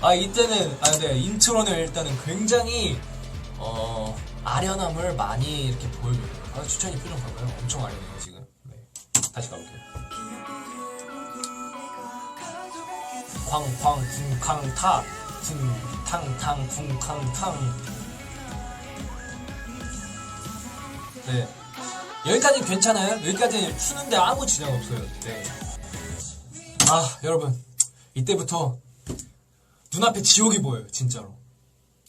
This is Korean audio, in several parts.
아 이때는 아 근데 인트로는 일단은 굉장히 어 아련함을 많이 이렇게 보여줘요. 아 추천이 표정 봐봐요. 엄청 아련해요 지금. 네. 다시 가볼게요. 쾅쾅 쿵쾅타 쿵탕탕 쿵쾅탕 네 여기까지 괜찮아요? 여기까지 푸는데 아무 지장 없어요. 네. 아 여러분 이때부터 눈앞에 지옥이 보여요, 진짜로.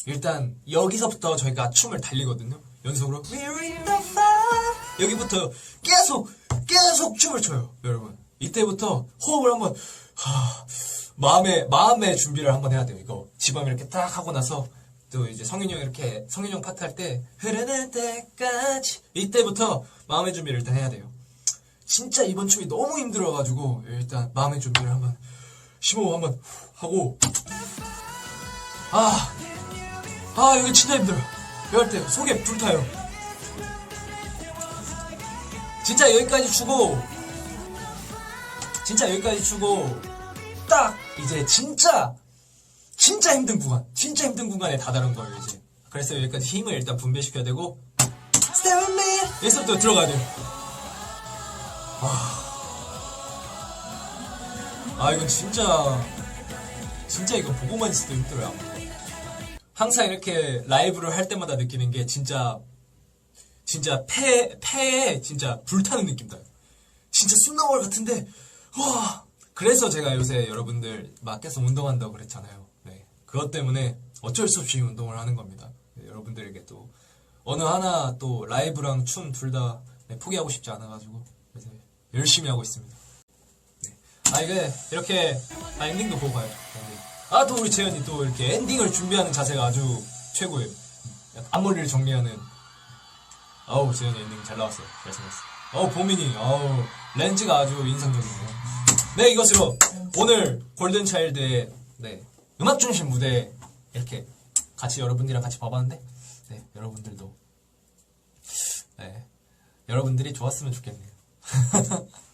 일단 여기서부터 저희가 춤을 달리거든요. 연속으로 여기부터 계속 계속 춤을 춰요, 여러분. 이때부터 호흡을 한번 하, 마음의 마음의 준비를 한번 해야 돼요. 이거 지밤 이렇게 딱 하고 나서 또 이제 성윤이 형 이렇게 성윤이 형 파트 할 때 흐르는 때까지 이때부터 마음의 준비를 일단 해야 돼요. 진짜 이번 춤이 너무 힘들어가지고 일단 마음의 준비를 한번 심호흡 한번 하고 아, 아, 여기 진짜 힘들어요. 이럴 때 속에 불타요. 진짜 여기까지 추고, 진짜 여기까지 추고, 딱 이제 진짜, 진짜 힘든 구간, 진짜 힘든 구간에 다다른 거예요, 이제. 그래서 여기까지 힘을 일단 분배시켜야 되고, Stay with me! 여기서부터 들어가야 돼요. 아, 아, 이건 진짜, 진짜 이거 보고만 있어도 힘들어요. 항상 이렇게 라이브를 할 때마다 느끼는 게 진짜 진짜 폐 폐에 진짜 불타는 느낌 나요. 진짜 쑥나물 같은데 와 그래서 제가 요새 여러분들 막 계속 운동한다고 그랬잖아요. 네 그것 때문에 어쩔 수 없이 운동을 하는 겁니다. 네, 여러분들에게 또 어느 하나 또 라이브랑 춤 둘다 포기하고 싶지 않아가지고 그래서 열심히 하고 있습니다. 네. 아 이게 이렇게 아 엔딩도 보고 가요. 아 또 우리 재현이 또 이렇게 엔딩을 준비하는 자세가 아주 최고예요. 앞머리를 정리하는. 아우 재현이 엔딩 잘 나왔어요. 잘 생겼어. 어우 보민이 아우 렌즈가 아주 인상적이네요. 네 이것으로 오늘 골든 차일드의 네 음악 중심 무대 이렇게 같이 여러분들이랑 같이 봐봤는데 네 여러분들도 네 여러분들이 좋았으면 좋겠네요.